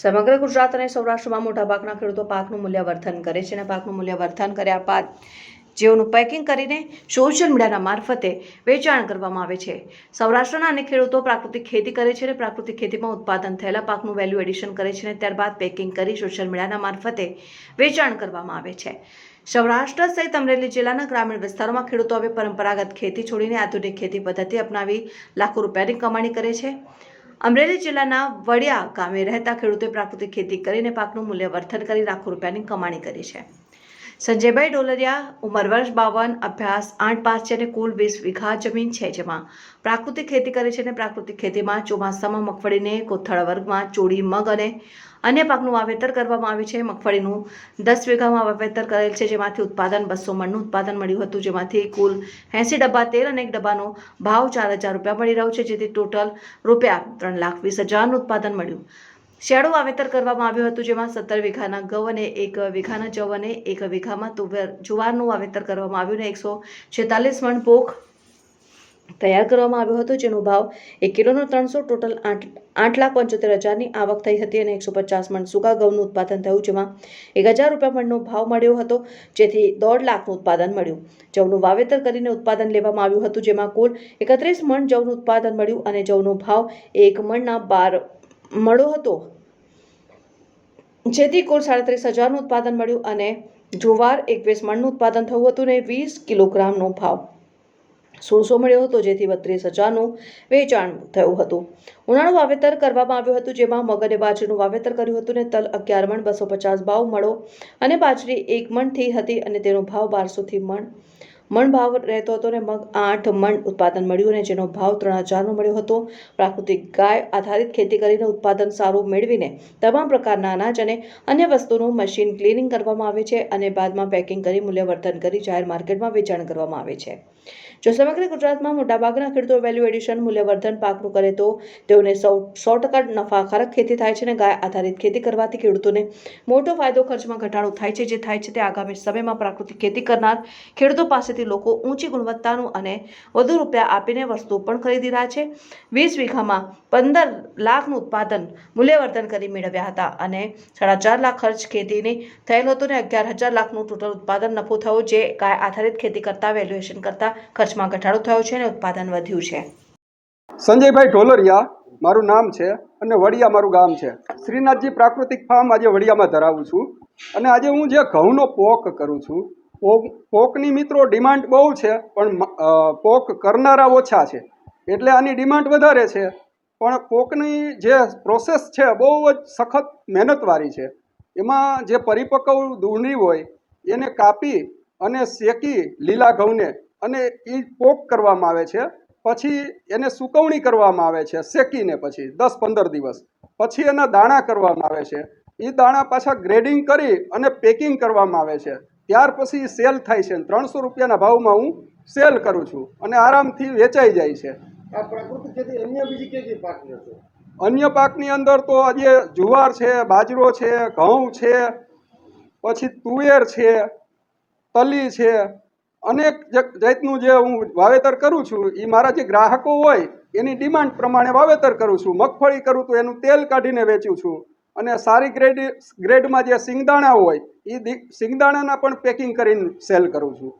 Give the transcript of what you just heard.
સમગ્ર ગુજરાત અને સૌરાષ્ટ્રમાં મોટાભાગના ખેડૂતો પાકનું મૂલ્યવર્ધન કરે છે અને પાકનું મૂલ્યવર્ધન કર્યા બાદ જેઓનું પેકિંગ કરીને સોશિયલ મીડિયાના મારફતે વેચાણ કરવામાં આવે છે. સૌરાષ્ટ્રના અનેક ખેડૂતો પ્રાકૃતિક ખેતી કરે છે અને પ્રાકૃતિક ખેતીમાં ઉત્પાદન થયેલા પાકનું વેલ્યુ એડિશન કરે છે અને ત્યારબાદ પેકિંગ કરી સોશિયલ મીડિયાના મારફતે વેચાણ કરવામાં આવે છે. સૌરાષ્ટ્ર સહિત અમરેલી જિલ્લાના ગ્રામીણ વિસ્તારોમાં ખેડૂતો હવે પરંપરાગત ખેતી છોડીને આધુનિક ખેતી પદ્ધતિ અપનાવી લાખો રૂપિયાની કમાણી કરે છે. અમરેલી જિલ્લાના વડિયા ગામે રહેતા ખેડૂતે પ્રાકૃતિક ખેતી કરીને પાકનું મૂલ્યવર્ધન કરી લાખો રૂપિયાની કમાણી કરી છે. સંજયભાઈ ડોલરિયા, ઉંમર વર્ષ બાવન, અભ્યાસ આઠ પાસ છે અને કુલ વીસ વીઘા જમીન છે જેમાં પ્રાકૃતિક ખેતી કરે છે અને પ્રાકૃતિક ખેતીમાં ચોમાસામાં મગફળીને કોથળ વર્ગમાં ચોળી, મગ અને અન્ય પાકનું વાવેતર કરવામાં આવ્યું છે. મગફળીનું દસ વીઘામાં વાવેતર કરેલ છે જેમાંથી ઉત્પાદન બસો મણનું ઉત્પાદન મળ્યું હતું જેમાંથી કુલ એંસી ડબ્બા તેલ અને એક ડબ્બાનો ભાવ ચાર હજાર રૂપિયા મળી રહ્યો છે જેથી ટોટલ રૂપિયા ત્રણ લાખ વીસ હજારનું ઉત્પાદન મળ્યું. શેડો વાવેતર કરવામાં આવ્યું હતું, જેમાં સત્તર વીઘાના ઘઉં અને એક વીઘાના જવ અને એક વીઘામાં તુવેર, જુવારનું વાવેતર કરવામાં આવ્યું અને એકસો છેતાલીસ મણ પોખ તૈયાર કરવામાં આવ્યો હતો, જેનો ભાવ એક કિલોનો ત્રણસો ટોટલ આઠ આઠ લાખ પંચોતેર હજારની આવક થઈ હતી અને એકસો પચાસ મણ સૂકા ઘઉંનું ઉત્પાદન થયું, જેમાં એક હજાર રૂપિયા મણનો ભાવ મળ્યો હતો, જેથી દોઢ લાખનું ઉત્પાદન મળ્યું. જવનું વાવેતર કરીને ઉત્પાદન લેવામાં આવ્યું હતું, જેમાં કુલ એકત્રીસ મણ જવનું ઉત્પાદન મળ્યું અને જવનો ભાવ એક મણના બાર, મળ્યો હતો. જેથી કુલ સાડત્રીસ હજારનું ઉત્પાદન મળ્યું અને જુવાર એકવીસ મણનું ઉત્પાદન થયું હતું ને વીસ કિલોગ્રામનો ભાવ. સોળસો મળ્યો હતો, જેથી બત્રીસ હજારનું વેચાણ થયું હતું. ઉનાળું વાવેતર કરવામાં આવ્યું હતું, જેમાં મગ અને બાજરીનું વાવેતર કર્યું હતું ને તલ અગિયાર મણ, બસો પચાસ ભાવ મળો અને બાજરી એક મણથી હતી અને તેનો ભાવ બારસોથી મણ મણ ભાવ રહેતો હતો ને મગ આઠ મણ ઉત્પાદન મળ્યું અને જેનો ભાવ ત્રણ હજારનો મળ્યો હતો. પ્રાકૃતિક ગાય આધારિત ખેતી કરીને ઉત્પાદન સારું મેળવીને તમામ પ્રકારના અનાજ અને અન્ય વસ્તુનું મશીન ક્લિનિંગ કરવામાં આવે છે અને બાદમાં પેકિંગ કરી મૂલ્યવર્ધન કરી જાહેર માર્કેટમાં વેચાણ કરવામાં આવે છે. જો સમગ્ર ગુજરાતમાં મોટાભાગના ખેડૂતો વેલ્યુ એડિશન મૂલ્યવર્ધન પાકનું કરે તો તેઓને સૌ, સો ટકા નફાકારક ખેતી થાય છે અને ગાય આધારિત ખેતી કરવાથી ખેડૂતોને મોટો ફાયદો ખર્ચમાં ઘટાડો થાય છે. જે થાય છે તે આગામી સમયમાં પ્રાકૃતિક ખેતી કરનાર ખેડૂતો પાસેથી લોકો ઊંચી ગુણવત્તાનું અને વધુ રૂપિયા આપીને વસ્તુઓ પણ ખરીદી રહ્યા છે. વીસ વીઘામાં પંદર લાખનું ઉત્પાદન મૂલ્યવર્ધન કરી મેળવ્યા હતા અને સાડા ચાર લાખ ખર્ચ ખેતીની થયેલ હતો અને અગિયાર હજાર લાખનું ટોટલ ઉત્પાદન નફો થયો. જે ગાય આધારિત ખેતી કરતા વેલ્યુએશન કરતા ખર્ચમાં ઘટાડો થયો છે અને ઉત્પાદન વધ્યું છે. સંજયભાઈ ઢોલરિયા, મારું નામ છે અને વડિયા મારું ગામ છે. શ્રીનાથજી પ્રાકૃતિક ફાર્મ આજે વડિયામાં ધરાવું છું અને આજે હું જે ઘઉંનો પોક કરું છું, પોક, પોકની મિત્રો ડિમાન્ડ બહુ છે, પણ પોક કરનારા ઓછા છે. એટલે આની ડિમાન્ડ વધારે છે, પણ પોકની જે પ્રોસેસ છે બહુ જ સખત મહેનતવાળી છે. એમાં જે પરિપક્વ ડુંગળી હોય, એને કાપી અને શેકી લીલા ઘઉંને અને એ પોક કરવામાં આવે છે પછી એને સુકવણી કરવામાં આવે છે શેકીને પછી દસ પંદર દિવસ. પછી એના દાણા કરવામાં આવે છે. એ દાણા પાછા ગ્રેડિંગ કરી અને પેકિંગ કરવામાં આવે છે. ત્યાર પછી સેલ થાય છે. ત્રણસો રૂપિયાના ભાવમાં હું સેલ કરું છું અને આરામથી વેચાઈ જાય છે. આ પ્રાકૃતિક ખેતી અન્ય બીજી કઈ કઈ પાક લે અન્ય પાકની અંદર તો આજે જુવાર છે બાજરો છે ઘઉં છે પછી તુવેર છે તલી છે અનેક જાતનું જે હું વાવેતર કરું છું એ મારા જે ગ્રાહકો હોય, એની ડિમાન્ડ પ્રમાણે વાવેતર કરું છું. મગફળી કરું તો એનું તેલ કાઢીને વેચું છું. અને સારી ગ્રેડ, ગ્રેડમાં જે સિંગદાણા હોય એ સિંગદાણાના પણ પેકિંગ કરીને સેલ કરું છું.